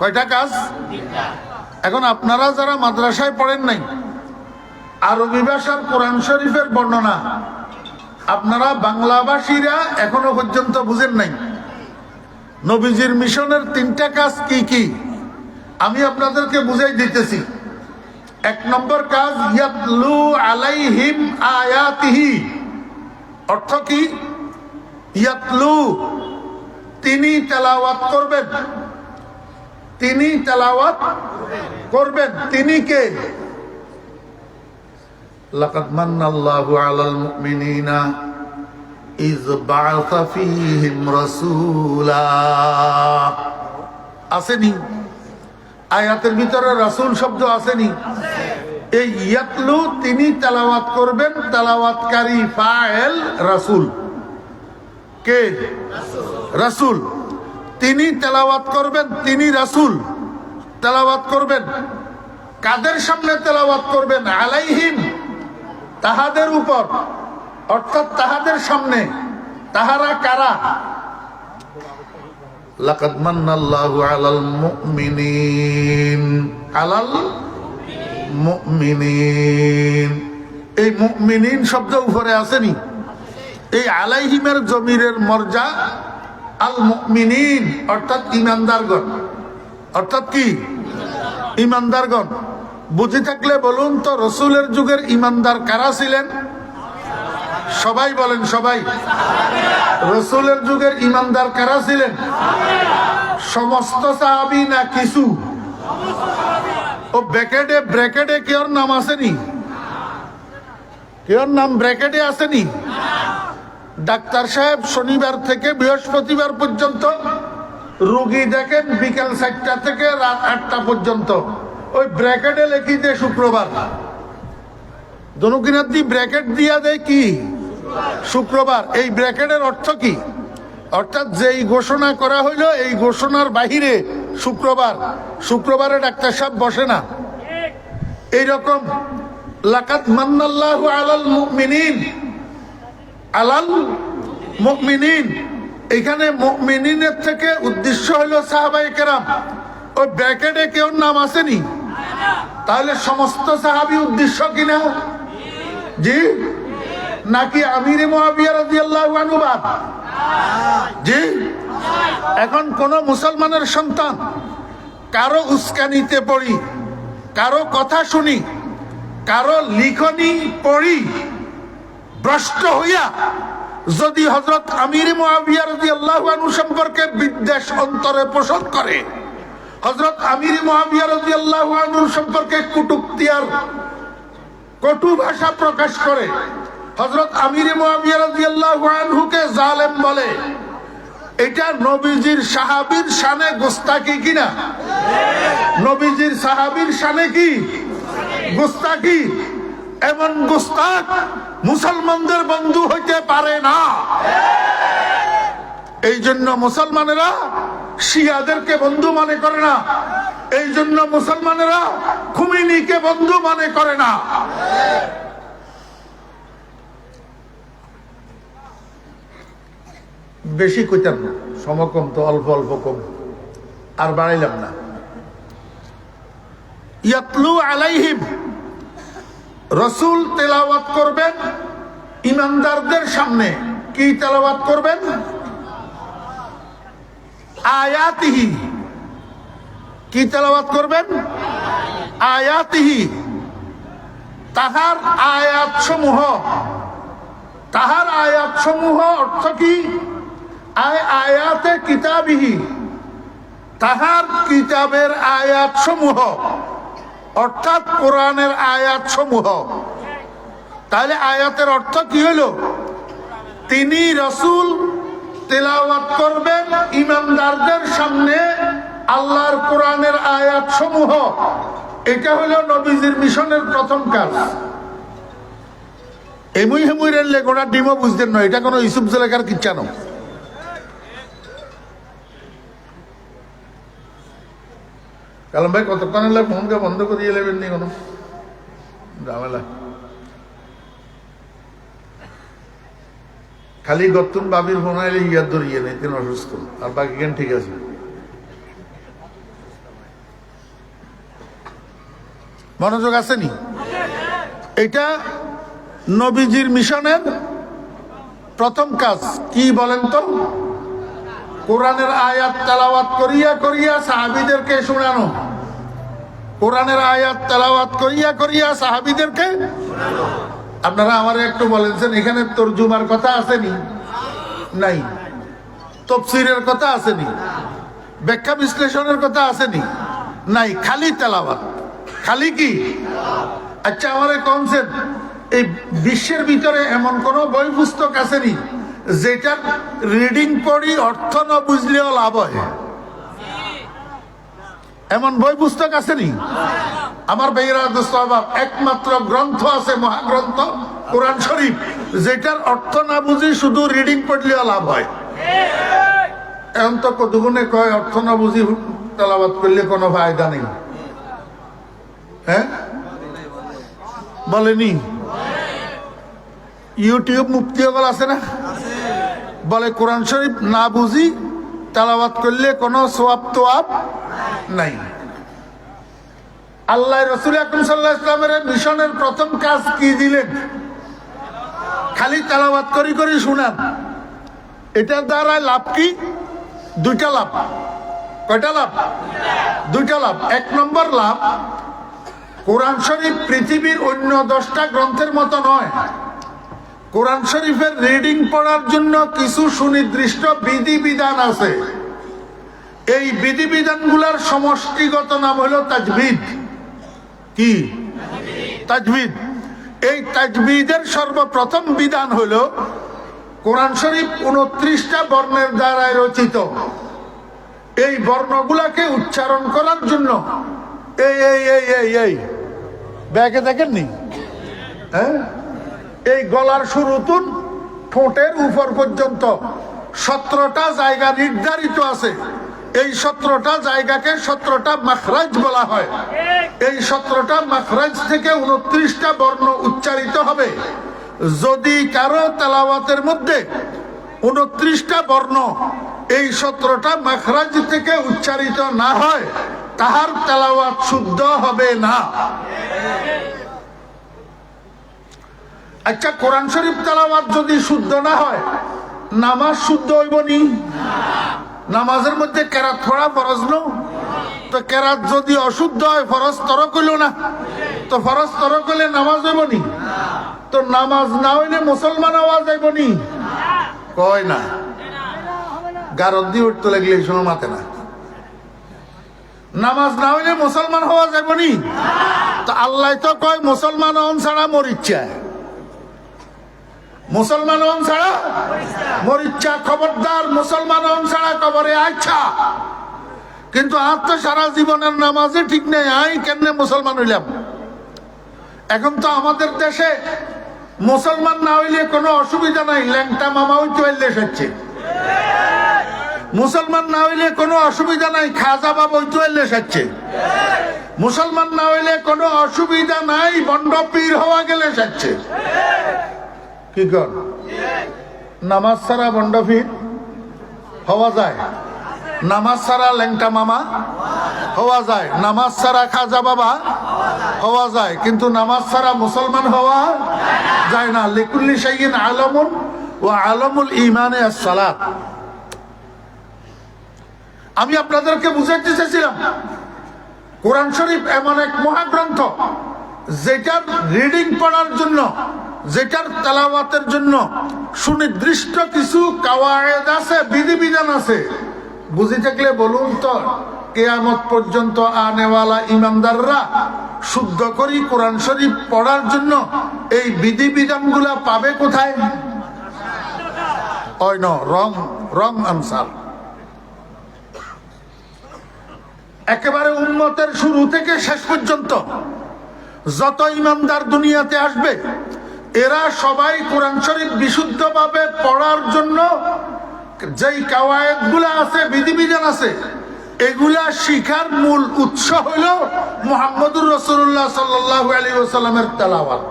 কয়টা কাজ এখন আপনারা যারা মাদ্রাসায় পড়েন নাই, আরবি ভাষার কোরআন শরীফের বর্ণনা, আপনারা বাংলাভাষীরা এখনও পর্যন্ত বুঝেন নাই, নবীজির মিশনের তিনটা কাজ কি কি? আমি আপনাদেরকে বুঝাই দিতেছি। এক নম্বর কাজ, ইয়াতলু আলাইহিম আয়াতিহি। অর্থ কি? ইয়াতলু, তিনি তেলাওয়াত করবেন। তিনি তেলাওয়াত করবেন। তিনি কে? লাকাদ মান্নাল্লাহু আলাল মুমিনিনা ইজ বাআসা ফীহিম রাসূলা। আসেনি। আয়াতের ভিতরে রাসূল শব্দ আসেনি। এই ইয়াতলু তিনি তেলাওয়াত করবেন তেলাওয়াতকারী ফাইল রাসূল। কে? রাসূল। তিনি তেলাওয়াত করবেন তিনি রাসূল। তেলাওয়াত করবেন। কাদের সামনে তেলাওয়াত করবেন? আলাইহিম। তাহাদের উপর। অর্থাৎ তাহাদের সামনে। তাহারা কারা? লাকাদ মান্নাল্লাহু আলাল মুমিনিন। আলাল মুমিনিন। এই মুমিনিন শব্দ উপরে আসেনি। এই আলাইহিমের জমিরের মর্যা আল মুমিনিন অর্থাৎ ইমানদারগণ। অর্থাৎ কি? ইমানদারগণ। বুঝে থাকলে বলুন তো, রসুলের যুগের ইমানদার কারা ছিলেন? সবাই বলেন, সবাই। রসুলের যুগের ইমানদার কারা ছিলেন? সমস্ত সাহাবি না কিছু? ও ব্র্যাকেটে ব্র্যাকেটে কেউর নাম আসেনি? কেউর নাম ব্র্যাকেটে আসেনি? ডাক্তার সাহেব শনিবার থেকে বৃহস্পতিবার পর্যন্ত রুগী দেখেন বিকেল চারটা থেকে রাত আটটা পর্যন্ত। ওই ব্র্যাকেটে লেখি দেয় শুক্রবার। দনুকিনার দি ব্র্যাকেট দিয়া দেয় কি? শুক্রবার। এই ব্র্যাকেটের অর্থ কি? অর্থাৎ যেই ঘোষণা করা হইল, এই ঘোষণার বাহিরে শুক্রবার। শুক্রবারে ডাক্তার সাহেব বসে না। এইরকম লাকাত মান্নাল্লাহু আলাল মুমিনিন আলাল মুমিনিন। এখানে মুমিনিনের থেকে উদ্দেশ্য হলো সাহাবাই কেরাম ওই ব্র্যাকেটে কেউ নাম আসেনি। তাহলে সমস্ত সাহাবি উদ্দেশ্য কিনা? জি? নাকি আমির মহাবিয়া রাদিয়াল্লাহু আনহু বাদ? জি? এখন কোন মুসলমানের সন্তান, কারও উস্কানিতে পড়ি, কারও কথা শুনি, কারও লিখনি পড়ি ভ্রষ্ট হইয়া যদি হজরত আমির আনহু সম্পর্কে বিদ্বেষ অন্তরে পোষণ করে হজরত আমির আনহু সম্পর্কে কুটুক্তি আর কটু ভাষা প্রকাশ করে হজরত আমির আনহুকে জালেম বলে, এটা নবীজির সাহাবীর শানে গোস্তাকি কিনা? নবীজির সাহাবীর শানে কি? গোস্তাকি এমন গোস্তাক মুসলমানদের বন্ধু হইতে পারে না। এই জন্য মুসলমানেরা শিয়াদেরকে বন্ধু মনে করে না। এই জন্য মুসলমানেরা খুমিনিকে বন্ধু মনে করে না। বেশি কইতাম না, সমকম তো অল্প অল্প কম, আর বাড়াইলাম না। ইয়াতলু আলাইহিম রসুল তেলাওয়াত করবেন? ইমানদারদের সামনে কি তেলাওয়াত করবেন? আয়াতিহি। কি তেলাওয়াত করবেন? আয়াতিহি। তাহার আয়াত সমূহ তাহার আয়াত সমূহ অর্থ কি? আয় আয়াতে কিতাবিহি। তাহার কিতাবের আয়াত সমূহ অর্থাৎ কোরআনের আয়াত সমূহ তাহলে আয়াতের অর্থ কি হলো তিনি রসুল তেলাওয়াত করবেন ইমানদারদের সামনে আল্লাহর কোরআনের আয়াত সমূহ এটা হলো নবীজির মিশনের প্রথম কাজ। এমুই হেমুই রেললে গোড়া ডিমও বুঝতেন না, এটা কোনো ইসুফ জেলেকার কিচ্ছা নয় কালাম ভাই, কতক্ষণ হলে? ফোনকে বন্ধ করিয়ে নেবেন নি কোনো? ঝামেলা। খালি গত্তুন বাবির ফোন আইলে ইয়ার ধরিয়ে নেই, তিনি অসুস্থ। আর বাকি কেন ঠিক আছে? মনোযোগ আসেনি এটা নবীজির মিশনের প্রথম কাজ। কি বলেন তো? কোরআনের আয়াত তেলাওয়াত করিয়া করিয়া সাহাবিদেরকে শোনানো। কোরআনের আয়াত তেলাওয়াত করিয়া করিয়া সাহাবিদেরকে আপনারা আমার একটু বলেছেন এখানে তর্জুমার কথা আসেনি নাই। তফসিরের কথা আসেনি ব্যাখ্যা বিশ্লেষণের কথা আসেনি নাই, খালি তেলাওয়াত। খালি কি? আচ্ছা আমার কনসেপ্ট এই বিশ্বের ভিতরে এমন কোন বই পুস্তক আসেনি যেটার রিডিং পড়ি, অর্থ না বুঝলেও লাভ হয়। এমন বই পুস্তক আসেনি? আমার বেইরা দোস্তাবাব একমাত্র গ্রন্থ আছে, মহাগ্রন্থ, কোরআন শরীফ। যেটার অর্থ না বুঝি, শুধু রিডিং পড়লেও লাভ হয়। এখন তো কতগুণে কয়, অর্থ না বুঝি তেলাবাদ করলে কোনো ফায়দা নেই। হ্যাঁ? বলেনি? ইউটিউব মুক্তি হল আছে না? বলে কোরআন শরীফ না বুঝি তেলাবাদ করলে কোনো সোয়াব তোয়াব নাই। আল্লাহ রসুল আকরম সাল্লাহ ইসলামের মিশনের প্রথম কাজ কি দিলেন? খালি তেলাবাদ করি করি শুনান। এটার দ্বারা লাভ কি? দুইটা লাভ। কয়টা লাভ? দুইটা লাভ। এক নম্বর লাভ, কোরআন শরীফ পৃথিবীর অন্য দশটা গ্রন্থের মতো নয়। কোরআন শরীফের রিডিং পড়ার জন্য কিছু সুনির্দিষ্ট বিধিবিধান আছে। এই বিধিবিধানগুলোর সমষ্টিগত নাম হলো তাজবিদ। কি? তাজবিদ। এই তাজবিদের সর্বপ্রথম বিধান হলো কোরআন শরীফ উনত্রিশটা বর্ণের দ্বারায় রচিত। এই বর্ণগুলাকে উচ্চারণ করার জন্য এই এই এই এই এই। ব্যাগে দেখেননি? হ্যাঁ? এই গলার শুরুতুন ঠোঁটের উপর পর্যন্ত সতেরোটা জায়গা নির্ধারিত আছে। এই সতেরোটা জায়গাকে সতেরোটা মাখরাজ বলা হয়। এই সতেরোটা মাখরাজ থেকে উনত্রিশটা বর্ণ উচ্চারিত হবে। যদি কারও তেলাওয়াতের মধ্যে উনত্রিশটা বর্ণ এই সতেরোটা মাখরাজ থেকে উচ্চারিত না হয়, তাহার তেলাওয়াত শুদ্ধ হবে না। আচ্ছা কোরআন শরীফ তেলাওয়াত যদি শুদ্ধ না হয়, নামাজ শুদ্ধ হইব নি? নামাজের মধ্যে কেরাত পড়া ফরজ নো? তো কেরাত যদি অশুদ্ধ হয়, ফরজ তরক হইল না? তো ফরজ তরক হইলে নামাজ হইব নি? তো নামাজ না হইলে মুসলমান আওয়াজ যাইব নি? কয় না। গারদ দিয়ে উঠতে লাগলে এই সময় মাতে না। নামাজ না হইলে মুসলমান হওয়া যাইব নি? তো আল্লাহ তো কয়, মুসলমান হন ছাড়া মরিচ্ছা মুসলমান হন ছাড়া মরিচ্ছা, খবরদার মুসলমান হন ছাড়া কবরে আচ্ছা কিন্তু আর তো সারা জীবনের নামাজে ঠিক নেই, আই কেমনে মুসলমান হইলাম? এখন তো আমাদের দেশে মুসলমান না হইলে কোনো অসুবিধা নাই, ল্যাংটা মামা হইতে পারলে এসেছে মুসলমান না হইলে কোনো অসুবিধা নাই, খাজা বাবা হইতে পারলে এসেছে মুসলমান না হইলে কোনো অসুবিধা নাই, বন্ড পীর হওয়া গেলে এসেছে কি কর নামাজ ছাড়া বন্ড হওয়া যায়। নামাজ ছাড়া ল্যাংটা মামা হওয়া যায়। নামাজ ছাড়া খাজা বাবা হওয়া যায়। কিন্তু নামাজ ছাড়া মুসলমান হওয়া যায় না। লিকুল্লি সাইন আলমুন ও আলমুল ইমানে সালাত আমি আপনাদেরকে বুঝাইতে চেয়েছিলাম কোরআন শরীফ এমন এক মহাগ্রন্থ, যেটার রিডিং পড়ার জন্য যেটার তেলাওয়াতের জন্য সুনির্দিষ্ট কিছু কাওয়ায়েদ আছে, বিধিবিধান আছে। বুঝি থাকলে বলুন তো, কেয়ামত পর্যন্ত আনেওয়ালা ইমানদাররা শুদ্ধ করি কোরআন শরীফ পড়ার জন্য এই বিধিবিধানগুলা পাবে কোথায়? Wrong wrong answer. একেবারে উন্মতের শুরু থেকে শেষ পর্যন্ত যত ইমানদার দুনিয়াতে আসবে এরা সবাই কোরআন শরীফ বিশুদ্ধভাবে পড়ার জন্য যেই কাওয়ায়তগুলো আছে, বিধিবিধান আছে, এগুলা শিখার মূল উৎস হইল মোহাম্মদুর রসুল্লাহ সাল্লাহ আলী ওসাল্লামের তেলাওয়াত।